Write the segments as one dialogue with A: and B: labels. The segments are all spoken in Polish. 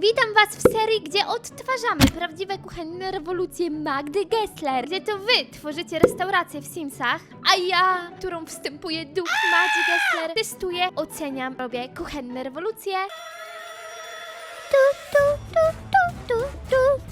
A: Witam Was w serii, gdzie odtwarzamy prawdziwe kuchenne rewolucje Magdy Gessler, gdzie to Wy tworzycie restaurację w Simsach, a ja, którą wstępuje duch Magdy Gessler, testuję, oceniam, robię kuchenne rewolucje.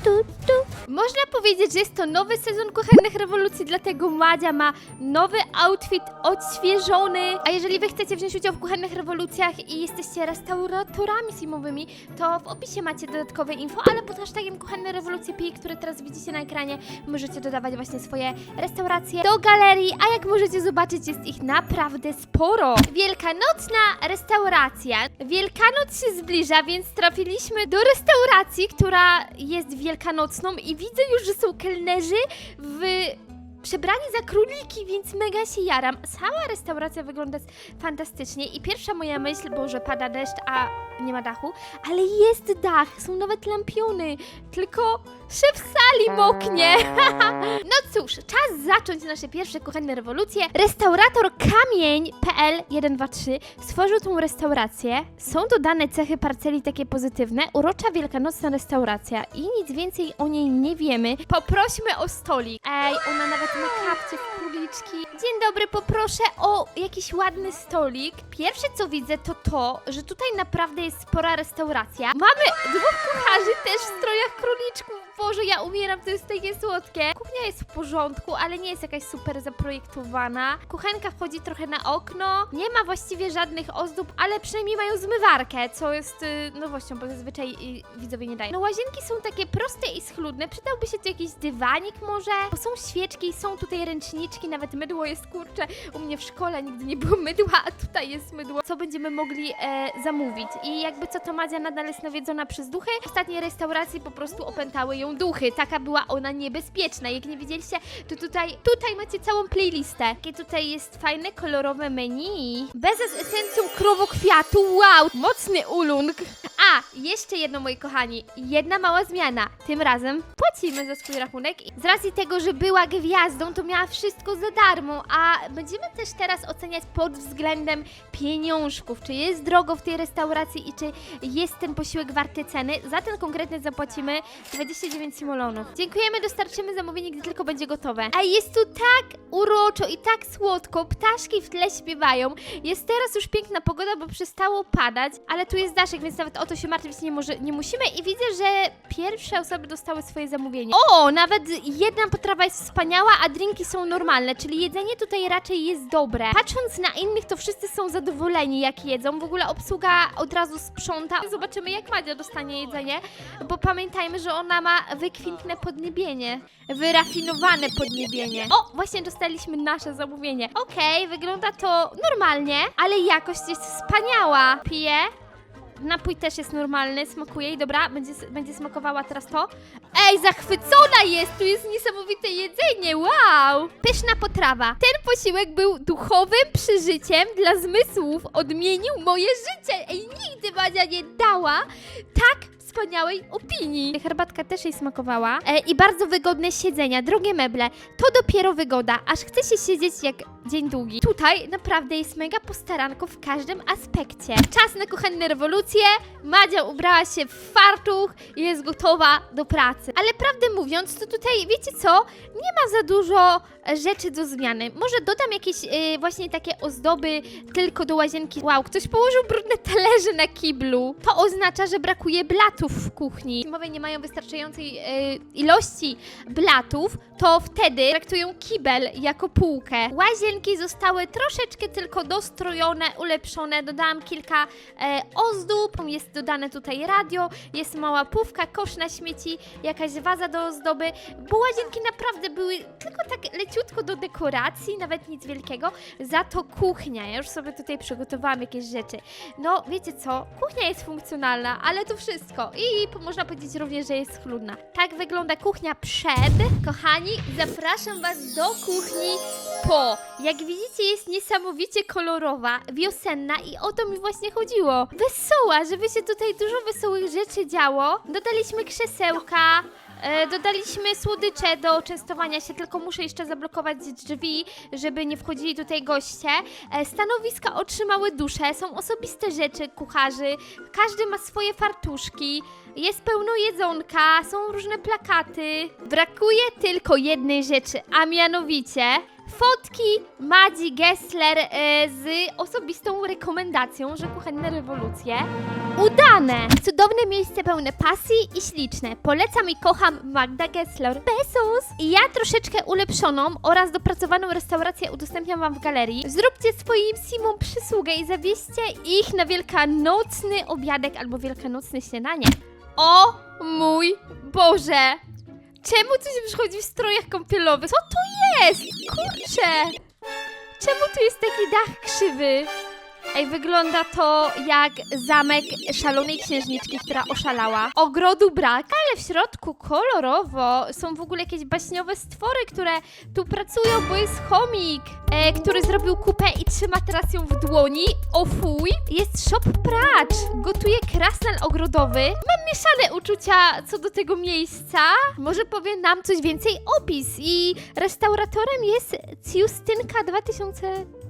A: Tu, tu. Można powiedzieć, że jest to nowy sezon kuchennych rewolucji, dlatego Madzia ma nowy outfit, odświeżony. A jeżeli wy chcecie wziąć udział w kuchennych rewolucjach i jesteście restauratorami simowymi, to w opisie macie dodatkowe info, ale pod hashtagiem kuchenne rewolucje PI, które teraz widzicie na ekranie, możecie dodawać właśnie swoje restauracje do galerii, a jak możecie zobaczyć, jest ich naprawdę sporo. Wielkanocna restauracja. Wielkanoc się zbliża, więc trafiliśmy do restauracji, która jest wielkanocną i widzę już, że są kelnerzy w przebrani za króliki, więc mega się jaram. Cała restauracja wygląda fantastycznie i pierwsza moja myśl, bo że pada deszcz, a nie ma dachu, ale jest dach, są nawet lampiony, tylko szef sali moknie. no cóż, czas zacząć nasze pierwsze kuchenne rewolucje. Restaurator kamień.pl 123 stworzył tą restaurację. Są dodane cechy parceli takie pozytywne. Urocza wielkanocna restauracja i nic więcej o niej nie wiemy. Poprośmy o stolik. Ej, ona nawet ma kapcie w króliczki. Dzień dobry, poproszę o jakiś ładny stolik. Pierwsze co widzę to to, że tutaj naprawdę jest spora restauracja. Mamy dwóch kucharzy też w strojach króliczków. Boże, ja umieram, to jest takie słodkie. Kuchnia jest w porządku, ale nie jest jakaś super zaprojektowana. Kuchenka wchodzi trochę na okno. Nie ma właściwie żadnych ozdób, ale przynajmniej mają zmywarkę, co jest y, nowością, bo zazwyczaj y, widzowie nie dają. No łazienki są takie proste i schludne. Przydałby się tu jakiś dywanik może, bo są świeczki, są tutaj ręczniczki, nawet mydło jest kurcze. U mnie w szkole nigdy nie było mydła, a tutaj jest mydło. Co będziemy mogli e, zamówić? I jakby co to Madzia nadal jest nawiedzona przez duchy. W ostatniej restauracji po prostu opętały ją duchy. Taka była ona niebezpieczna. Jak nie widzieliście, to tutaj, tutaj macie całą playlistę. Jakie tutaj jest fajne, kolorowe menu. Beza z esencją krowokwiatu. Wow, mocny ulung. A, jeszcze jedno, moi kochani. Jedna mała zmiana. Tym razem płacimy za swój rachunek. Z racji tego, że była gwiazdą, to miała wszystko za darmo. A będziemy też teraz oceniać pod względem pieniążków. Czy jest drogo w tej restauracji i czy jest ten posiłek warty ceny. Za ten konkretny zapłacimy 29 simolonów. Dziękujemy, dostarczymy zamówienie, gdy tylko będzie gotowe. A jest tu tak uroczo i tak słodko. Ptaszki w tle śpiewają. Jest teraz już piękna pogoda, bo przestało padać, ale tu jest daszek, więc nawet o to się martwić nie, może, nie musimy. I widzę, że pierwsze osoby dostały swoje zamówienie. O, nawet jedna potrawa jest wspaniała, a drinki są normalne, czyli jedzenie tutaj raczej jest dobre. Patrząc na innych, to wszyscy są zadowoleni, jak jedzą. W ogóle obsługa od razu sprząta. Zobaczymy, jak Madzia dostanie jedzenie, bo pamiętajmy, że ona ma wykwintne podniebienie. Wyrafinowane podniebienie. O, właśnie dostaliśmy nasze zamówienie. Okej, wygląda to normalnie, ale jakość jest wspaniała. Piję. Napój też jest normalny, smakuje i dobra, będzie, będzie smakowała teraz to. Ej, zachwycona jest! Tu jest niesamowite jedzenie, wow! Pyszna potrawa. Ten posiłek był duchowym przeżyciem dla zmysłów, odmienił moje życie. Ej, nigdy Madzia nie dała tak wspaniałej opinii. Herbatka też jej smakowała. E, I bardzo wygodne siedzenia, drogie meble. To dopiero wygoda, aż chce się siedzieć jak dzień długi. Tutaj naprawdę jest mega postaranko w każdym aspekcie. Czas na kuchenne rewolucje. Madzia ubrała się w fartuch i jest gotowa do pracy. Ale prawdę mówiąc, to tutaj, wiecie co? Nie ma za dużo rzeczy do zmiany. Może dodam jakieś e, właśnie takie ozdoby tylko do łazienki. Wow, ktoś położył brudne talerze na kiblu. To oznacza, że brakuje blatów w kuchni. Simowie nie mają wystarczającej e, ilości blatów, to wtedy traktują kibel jako półkę. Zostały troszeczkę tylko dostrojone, ulepszone. Dodałam kilka e, ozdób, jest dodane tutaj radio, jest mała pówka, kosz na śmieci, jakaś waza do ozdoby, bo łazienki naprawdę były tylko tak leciutko do dekoracji, nawet nic wielkiego. Za to kuchnia, ja już sobie tutaj przygotowałam jakieś rzeczy. No, wiecie co, kuchnia jest funkcjonalna, ale to wszystko. I można powiedzieć również, że jest schludna. Tak wygląda kuchnia przed. Kochani, zapraszam Was do kuchni po. Jak widzicie, jest niesamowicie kolorowa, wiosenna i o to mi właśnie chodziło. Wesoła, żeby się tutaj dużo wesołych rzeczy działo. Dodaliśmy krzesełka, e, dodaliśmy słodycze do częstowania się, tylko muszę jeszcze zablokować drzwi, żeby nie wchodzili tutaj goście. E, stanowiska otrzymały dusze, są osobiste rzeczy kucharzy, każdy ma swoje fartuszki. Jest pełno jedzonka, są różne plakaty. Brakuje tylko jednej rzeczy, a mianowicie fotki Madzi Gessler e, z osobistą rekomendacją, że kuchenne rewolucje udane. Cudowne miejsce pełne pasji i śliczne. Polecam i kocham Magda Gessler. Besos! I ja troszeczkę ulepszoną oraz dopracowaną restaurację udostępniam wam w galerii. Zróbcie swoim simom przysługę i zawieźcie ich na wielkanocny obiadek albo wielkanocne śniadanie. O mój Boże! Czemu coś przychodzi w strojach kąpielowych? Co to jest? Kurczę! Czemu tu jest taki dach krzywy? Ej, wygląda to jak zamek szalonej księżniczki, która oszalała. Ogrodu brak, ale w środku kolorowo. Są w ogóle jakieś baśniowe stwory, które tu pracują, bo jest chomik, e, który zrobił kupę i trzyma teraz ją w dłoni. O fuj! Jest shop pracz. Gotuje krasnal ogrodowy. Mam mieszane uczucia co do tego miejsca. Może powie nam coś więcej opis. I restauratorem jest Ciustynka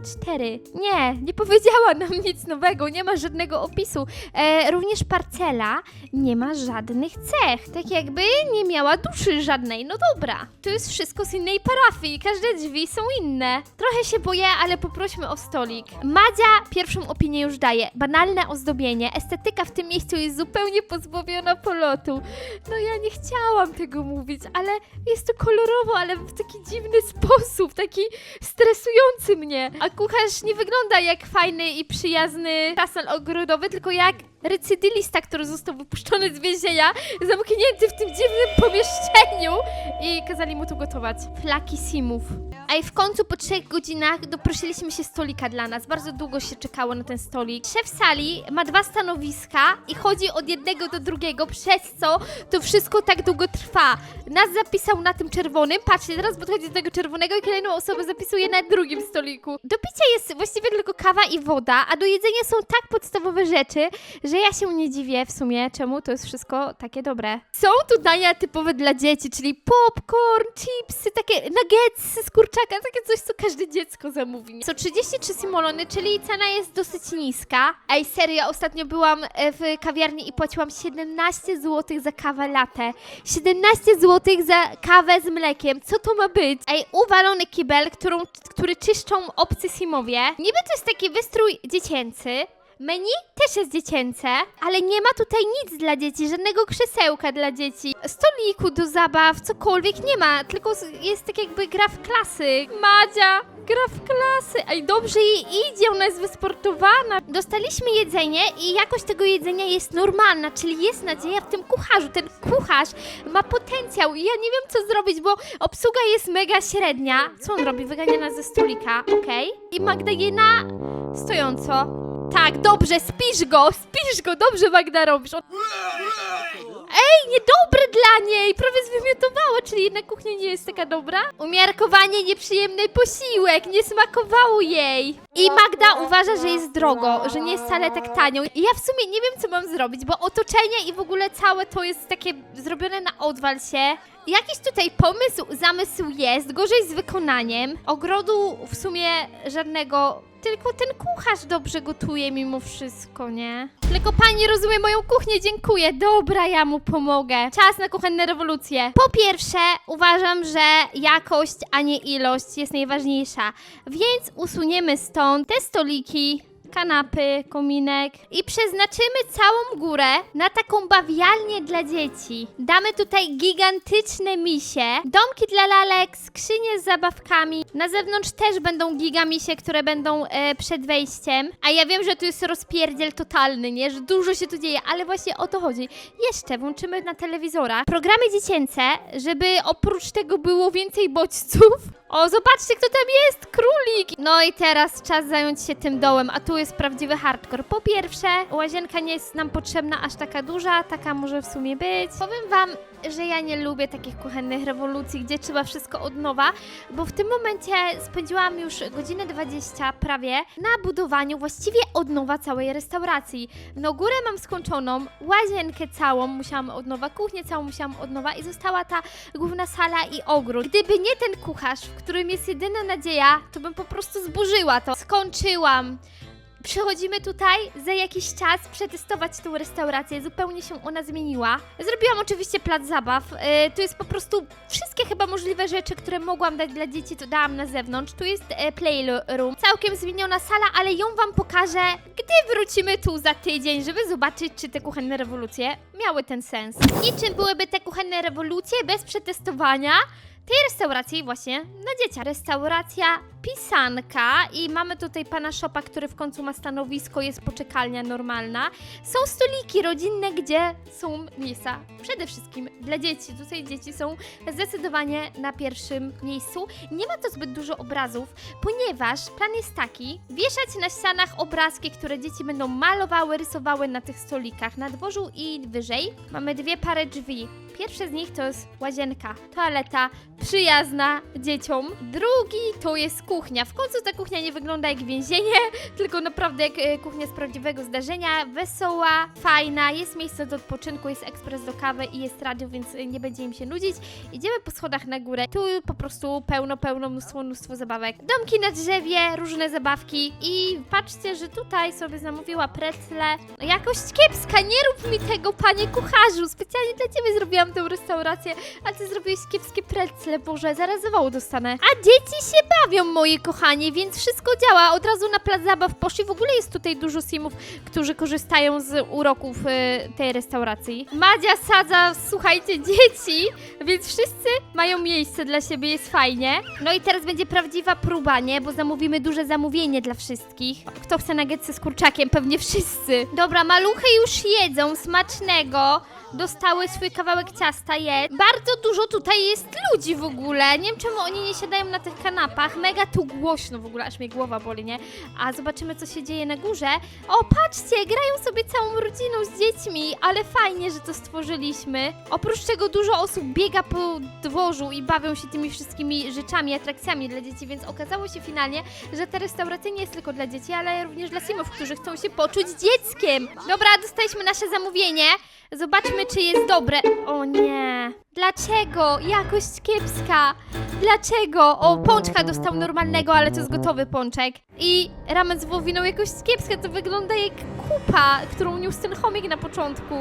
A: 2004. Nie, nie powiedziała nam nic nowego, nie ma żadnego opisu. E, również parcela nie ma żadnych cech. Tak jakby nie miała duszy żadnej. No dobra, to jest wszystko z innej parafii. Każde drzwi są inne. Trochę się boję, ale poprośmy o stolik. Madzia pierwszą opinię już daje. Banalne ozdobienie. Estetyka w tym miejscu jest zupełnie pozbawiona polotu. No ja nie chciałam tego mówić, ale jest to kolorowo, ale w taki dziwny sposób, taki stresujący mnie. A kucharz nie wygląda jak fajny i przyjazny krasnal ogrodowy, tylko jak recydylista, który został wypuszczony z więzienia, zamknięty w tym dziwnym pomieszczeniu i kazali mu tu gotować. Flaki simów. A i w końcu po trzech godzinach doprosiliśmy się stolika dla nas. Bardzo długo się czekało na ten stolik. Szef sali ma dwa stanowiska i chodzi od jednego do drugiego, przez co to wszystko tak długo trwa. Nas zapisał na tym czerwonym, patrzcie, teraz podchodzi do tego czerwonego i kolejną osobę zapisuje na drugim stoliku. Do picia jest właściwie tylko kawa i woda, a do jedzenia są tak podstawowe rzeczy, że ja się nie dziwię w sumie, czemu to jest wszystko takie dobre. Są tu dania typowe dla dzieci, czyli popcorn, chipsy, takie nuggetsy z kurczaka, takie coś, co każde dziecko zamówi. Są 33 simolony, czyli cena jest dosyć niska. Ej, serio, ostatnio byłam e, w kawiarni i płaciłam 17 zł za kawę latte. 17 zł za kawę z mlekiem. Co to ma być? Ej, uwalony kibel, którą, który czyszczą obcy simowie. Niby to jest taki wystrój dziecięcy, Menu też jest dziecięce, ale nie ma tutaj nic dla dzieci, żadnego krzesełka dla dzieci, stoliku do zabaw, cokolwiek nie ma, tylko jest tak jakby gra w klasy. Madzia, gra w klasy. Ej, dobrze jej idzie, ona jest wysportowana. Dostaliśmy jedzenie i jakość tego jedzenia jest normalna, czyli jest nadzieja w tym kucharzu. Ten kucharz ma potencjał i ja nie wiem co zrobić, bo obsługa jest mega średnia. Co on robi? Wygania nas ze stolika, okej. I Magdalena stojąco. Tak, dobrze, spisz go, spisz go, dobrze Magda robisz. On... Ej, niedobre dla niej, prawie zwymiotowała, czyli jednak kuchnia nie jest taka dobra. Umiarkowanie nieprzyjemny posiłek, nie smakowało jej. I Magda uważa, że jest drogo, że nie jest wcale tak tanio. I ja w sumie nie wiem, co mam zrobić, bo otoczenie i w ogóle całe to jest takie zrobione na odwal się. Jakiś tutaj pomysł, zamysł jest, gorzej z wykonaniem. Ogrodu w sumie żadnego, tylko ten kucharz dobrze gotuje mimo wszystko, nie? Tylko pani rozumie moją kuchnię, dziękuję. Dobra, ja mu pomogę. Czas na kuchenne rewolucje. Po pierwsze, uważam, że jakość, a nie ilość jest najważniejsza. Więc usuniemy stąd te stoliki, kanapy, kominek i przeznaczymy całą górę na taką bawialnię dla dzieci. Damy tutaj gigantyczne misie, domki dla lalek, skrzynie z zabawkami. Na zewnątrz też będą gigamisie, które będą e, przed wejściem. A ja wiem, że tu jest rozpierdziel totalny, nie? Że dużo się tu dzieje, ale właśnie o to chodzi. Jeszcze włączymy na telewizorach programy dziecięce, żeby oprócz tego było więcej bodźców. O, zobaczcie, kto tam jest! Królik! No i teraz czas zająć się tym dołem, a tu jest prawdziwy hardcore. Po pierwsze, łazienka nie jest nam potrzebna aż taka duża, taka może w sumie być. Powiem wam, że ja nie lubię takich kuchennych rewolucji, gdzie trzeba wszystko od nowa, bo w tym momencie spędziłam już godzinę 20 prawie na budowaniu właściwie od nowa całej restauracji. No górę mam skończoną, łazienkę całą musiałam od nowa, kuchnię całą musiałam od nowa i została ta główna sala i ogród. Gdyby nie ten kucharz, w którym jest jedyna nadzieja, to bym po prostu zburzyła to. Skończyłam. Przychodzimy tutaj za jakiś czas przetestować tą restaurację. Zupełnie się ona zmieniła. Zrobiłam oczywiście plac zabaw. Yy, tu jest po prostu wszystkie chyba możliwe rzeczy, które mogłam dać dla dzieci, to dałam na zewnątrz. Tu jest e, playroom. Całkiem zmieniona sala, ale ją wam pokażę, gdy wrócimy tu za tydzień, żeby zobaczyć, czy te kuchenne rewolucje miały ten sens. I czym byłyby te kuchenne rewolucje bez przetestowania tej restauracji właśnie na dzieciach. Restauracja Pisanka i mamy tutaj pana Szopa, który w końcu ma stanowisko, jest poczekalnia normalna. Są stoliki rodzinne, gdzie są miejsca przede wszystkim dla dzieci. Tutaj dzieci są zdecydowanie na pierwszym miejscu. Nie ma to zbyt dużo obrazów, ponieważ plan jest taki, wieszać na ścianach obrazki, które dzieci będą malowały, rysowały na tych stolikach, na dworzu i wyżej. Mamy dwie pary drzwi. Pierwsze z nich to jest łazienka, toaleta, przyjazna dzieciom. Drugi to jest kuchnia. W końcu ta kuchnia nie wygląda jak więzienie, tylko naprawdę jak e, kuchnia z prawdziwego zdarzenia. Wesoła, fajna, jest miejsce do odpoczynku, jest ekspres do kawy i jest radio, więc e, nie będzie im się nudzić. Idziemy po schodach na górę. Tu po prostu pełno, pełno, mnóstwo, mnóstwo zabawek. Domki na drzewie, różne zabawki i patrzcie, że tutaj sobie zamówiła precle. Jakość kiepska, nie rób mi tego, panie kucharzu. Specjalnie dla ciebie zrobiłam tę restaurację, a ty zrobiłeś kiepskie precle, Boże, zaraz zawołu dostanę. A dzieci się bawią, moi kochani, więc wszystko działa. Od razu na plac zabaw poszli. W ogóle jest tutaj dużo simów, którzy korzystają z uroków e, tej restauracji. Madzia sadza, słuchajcie, dzieci, więc wszyscy mają miejsce dla siebie, jest fajnie. No i teraz będzie prawdziwa próba, nie? Bo zamówimy duże zamówienie dla wszystkich. Kto chce nuggetsy z kurczakiem? Pewnie wszyscy. Dobra, maluchy już jedzą, smacznego. Dostały swój kawałek ciasta, jest. Bardzo dużo tutaj jest ludzi w ogóle. Nie wiem, czemu oni nie siadają na tych kanapach. Mega tu głośno w ogóle, aż mnie głowa boli, nie? A zobaczymy, co się dzieje na górze. O, patrzcie, grają sobie całą rodziną z dziećmi, ale fajnie, że to stworzyliśmy. Oprócz tego dużo osób biega po dworzu i bawią się tymi wszystkimi rzeczami, atrakcjami dla dzieci, więc okazało się finalnie, że ta restauracja nie jest tylko dla dzieci, ale również dla simów, którzy chcą się poczuć dzieckiem. Dobra, dostaliśmy nasze zamówienie. Zobaczmy, czy jest dobre. O nie. Dlaczego? Jakość kiepska. Dlaczego? O, pączka dostał normalnego, ale to jest gotowy pączek. I ramen z wołowiną jakość kiepska. To wygląda jak kupa, którą niósł ten chomik na początku.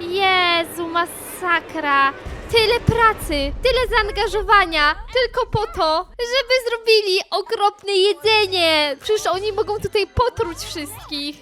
A: Jezu, masakra. Tyle pracy, tyle zaangażowania, tylko po to, żeby zrobili okropne jedzenie. Przecież oni mogą tutaj potruć wszystkich.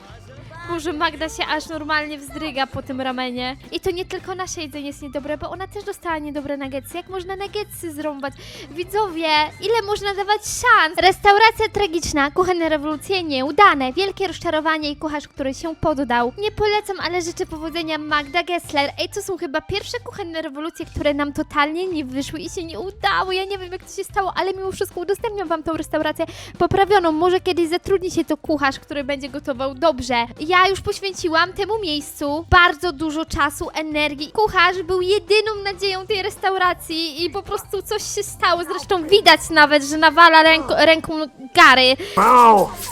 A: Boże, Magda się aż normalnie wzdryga po tym ramenie. I to nie tylko nasze jedzenie jest niedobre, bo ona też dostała niedobre nuggetsy. Jak można nuggetsy zrąbać? Widzowie, ile można dawać szans? Restauracja tragiczna, kuchenne rewolucje nieudane, wielkie rozczarowanie i kucharz, który się poddał. Nie polecam, ale życzę powodzenia Magda Gessler. Ej, to są chyba pierwsze kuchenne rewolucje, które nam totalnie nie wyszły i się nie udało. Ja nie wiem, jak to się stało, ale mimo wszystko udostępniam wam tą restaurację poprawioną. Może kiedyś zatrudni się to kucharz, który będzie gotował dobrze. Ja już poświęciłam temu miejscu bardzo dużo czasu, energii. Kucharz był jedyną nadzieją tej restauracji i po prostu coś się stało. Zresztą widać nawet, że nawala ręko, ręką Gary.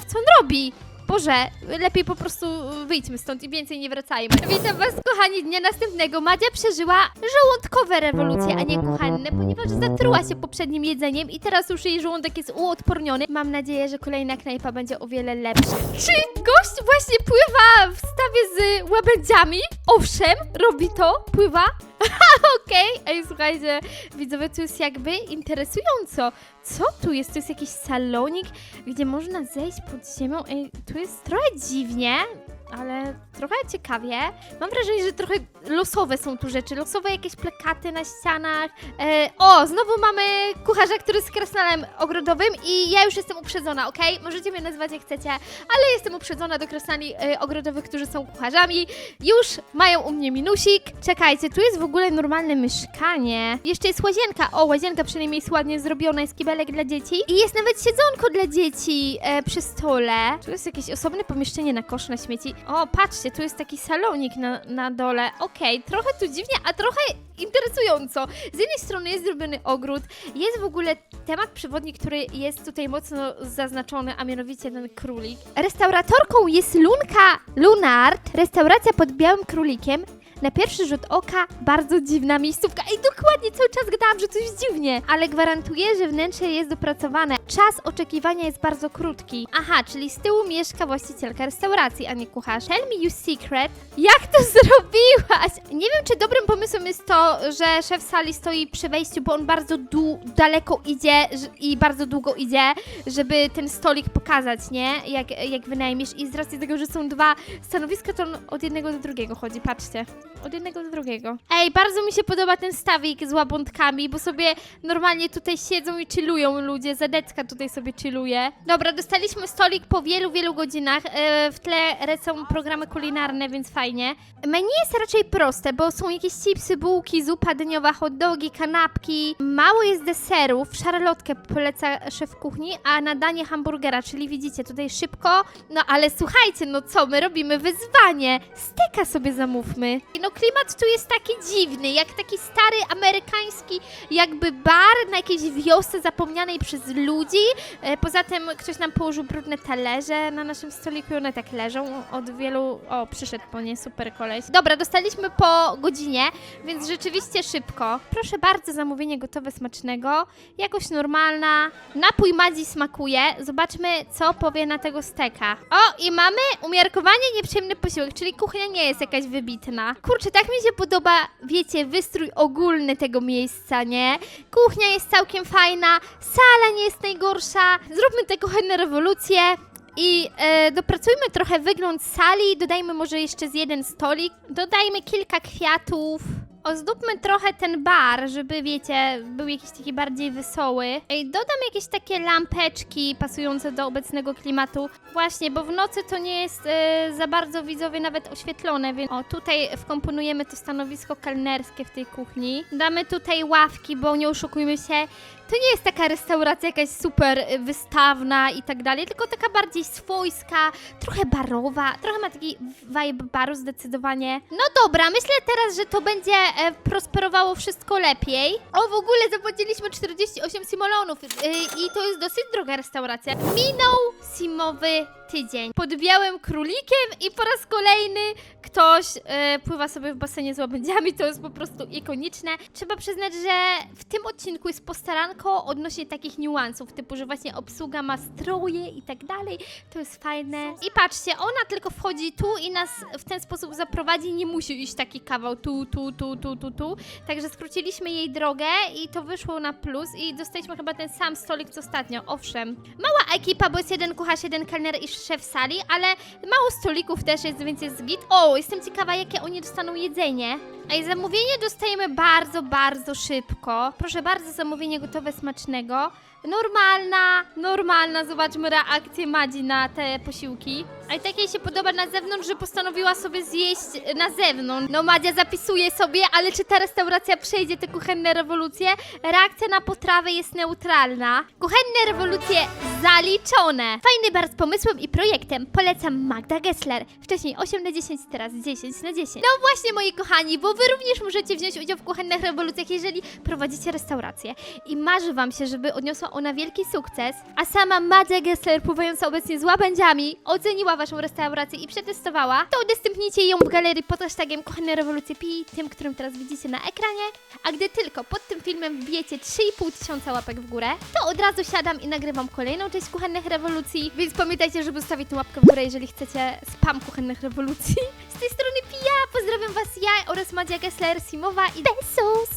A: Co on robi? Boże, lepiej po prostu wyjdźmy stąd i więcej nie wracajmy. Witam was, kochani, dnia następnego. Madzia przeżyła żołądkowe rewolucje, a nie kuchenne, ponieważ zatruła się poprzednim jedzeniem i teraz już jej żołądek jest uodporniony. Mam nadzieję, że kolejna knajpa będzie o wiele lepsza. Czy gość właśnie pływa w stawie z łabędziami? Owszem, robi to, pływa. Okej, ej, słuchajcie, widzowie, tu jest jakby interesująco. Co tu jest? Tu jest jakiś salonik, gdzie można zejść pod ziemią. Ej, tu jest trochę dziwnie. Ale trochę ciekawie. Mam wrażenie, że trochę losowe są tu rzeczy, losowe jakieś plakaty na ścianach. E, o, znowu mamy kucharza, który jest krasnalem ogrodowym i ja już jestem uprzedzona, ok? Możecie mnie nazywać jak chcecie, ale jestem uprzedzona do krasnali e, ogrodowych, którzy są kucharzami. Już mają u mnie minusik. Czekajcie, tu jest w ogóle normalne mieszkanie. Jeszcze jest łazienka. O, łazienka przynajmniej jest ładnie zrobiona, jest kibelek dla dzieci. I jest nawet siedzonko dla dzieci e, przy stole. Tu jest jakieś osobne pomieszczenie na kosz na śmieci. O, patrzcie, tu jest taki salonik na, na dole. Okej, trochę tu dziwnie, a trochę interesująco. Z jednej strony jest zrobiony ogród, jest w ogóle temat przewodni, który jest tutaj mocno zaznaczony, a mianowicie ten królik. Restauratorką jest Lunka Lunard, restauracja pod Białym Królikiem. Na pierwszy rzut oka bardzo dziwna miejscówka. Ej, dokładnie, cały czas gadałam, że coś dziwnie. Ale gwarantuję, że wnętrze jest dopracowane. Czas oczekiwania jest bardzo krótki. Aha, czyli z tyłu mieszka właścicielka restauracji, a nie kucharz. Tell me you secret. Jak to zrobiłaś? Nie wiem, czy dobrym pomysłem jest to, że szef sali stoi przy wejściu, bo on bardzo daleko idzie i bardzo długo idzie, żeby ten stolik pokazać, nie? Jak, jak wynajmiesz. I z racji tego, że są dwa stanowiska, to on od jednego do drugiego chodzi, patrzcie. Od jednego do drugiego. Ej, bardzo mi się podoba ten stawik z łabątkami, bo sobie normalnie tutaj siedzą i chillują ludzie. Tutaj sobie chilluje. Dobra, dostaliśmy stolik po wielu, wielu godzinach. E, w tle są programy kulinarne, więc fajnie. Menu jest raczej proste, bo są jakieś chipsy, bułki, zupa dyniowa, hot dogi, kanapki. Mało jest deserów. Szarlotkę poleca szef kuchni, a na danie hamburgera, czyli widzicie tutaj szybko. No ale słuchajcie, no co, my robimy wyzwanie. Steka sobie zamówmy. No klimat tu jest taki dziwny, jak taki stary amerykański jakby bar na jakiejś wiosce zapomnianej przez ludzi. E, Poza tym ktoś nam położył brudne talerze na naszym stoliku i one tak leżą od wielu... O, przyszedł po nie, super koleś. Dobra, dostaliśmy po godzinie, więc rzeczywiście szybko. Proszę bardzo, zamówienie gotowe, smacznego. Jakoś normalna. Napój Madzi smakuje. Zobaczmy, co powie na tego steka. O, i mamy umiarkowanie nieprzyjemny posiłek, czyli kuchnia nie jest jakaś wybitna. Kurczę, tak mi się podoba, wiecie, wystrój ogólny tego miejsca, nie? Kuchnia jest całkiem fajna, sala nie jest najgorsza. Zróbmy tę kuchenną rewolucję. I e, dopracujmy trochę wygląd sali, dodajmy może jeszcze z jeden stolik, dodajmy kilka kwiatów. Ozdóbmy trochę ten bar, żeby wiecie, był jakiś taki bardziej wesoły. Dodam jakieś takie lampeczki pasujące do obecnego klimatu. Właśnie, bo w nocy to nie jest e, za bardzo widzowie nawet oświetlone, więc o, tutaj wkomponujemy to stanowisko kelnerskie w tej kuchni. Damy tutaj ławki, bo nie oszukujmy się, to nie jest taka restauracja jakaś super y, wystawna i tak dalej, tylko taka bardziej swojska, trochę barowa, trochę ma taki vibe baru zdecydowanie. No dobra, myślę teraz, że to będzie e, prosperowało wszystko lepiej. O, w ogóle zapłaciliśmy 48 simolonów y, i to jest dosyć droga restauracja. Minął simowy tydzień. Pod białym królikiem i po raz kolejny ktoś e, pływa sobie w basenie z łabędziami, to jest po prostu ikoniczne. Trzeba przyznać, że w tym odcinku jest postaranko odnośnie takich niuansów, typu, że właśnie obsługa ma stroje i tak dalej, to jest fajne. I patrzcie, ona tylko wchodzi tu i nas w ten sposób zaprowadzi, nie musi iść taki kawał tu, tu, tu, tu, tu, tu. Także skróciliśmy jej drogę i to wyszło na plus i dostaliśmy chyba ten sam stolik co ostatnio, owszem. Mała ekipa, bo jest jeden kucharz, jeden kelner i szef sali, ale mało stolików też jest, więc jest git. O, jestem ciekawa, jakie oni dostaną jedzenie. A i zamówienie dostajemy bardzo, bardzo szybko. Proszę bardzo, zamówienie gotowe, smacznego. Normalna, normalna, zobaczmy reakcję Madzi na te posiłki. A i tak jej się podoba na zewnątrz, że postanowiła sobie zjeść na zewnątrz. No Madzia zapisuje sobie, ale czy ta restauracja przejdzie te kuchenne rewolucje? Reakcja na potrawę jest neutralna. Kuchenne rewolucje zaliczone. Fajny bar z pomysłem i projektem. Polecam Magda Gessler. Wcześniej 8 na 10, teraz 10 na 10. No właśnie moi kochani, bo wy również możecie wziąć udział w kuchennych rewolucjach, jeżeli prowadzicie restaurację i marzy wam się, żeby odniosła ona wielki sukces, a sama Madzia Gessler, pływająca obecnie z łabędziami, oceniła waszą restaurację i przetestowała, to udostępnijcie ją w galerii pod hashtagiem Kuchenne Rewolucje Pi, tym, którym teraz widzicie na ekranie, a gdy tylko pod tym filmem wbijecie 3,5 tysiąca łapek w górę, to od razu siadam i nagrywam kolejną część Kuchennych Rewolucji, więc pamiętajcie, żeby zostawić tę łapkę w górę, jeżeli chcecie spam Kuchennych Rewolucji. Z tej strony Pia, pozdrawiam was ja oraz Madzia Gessler, Simowa i Besos!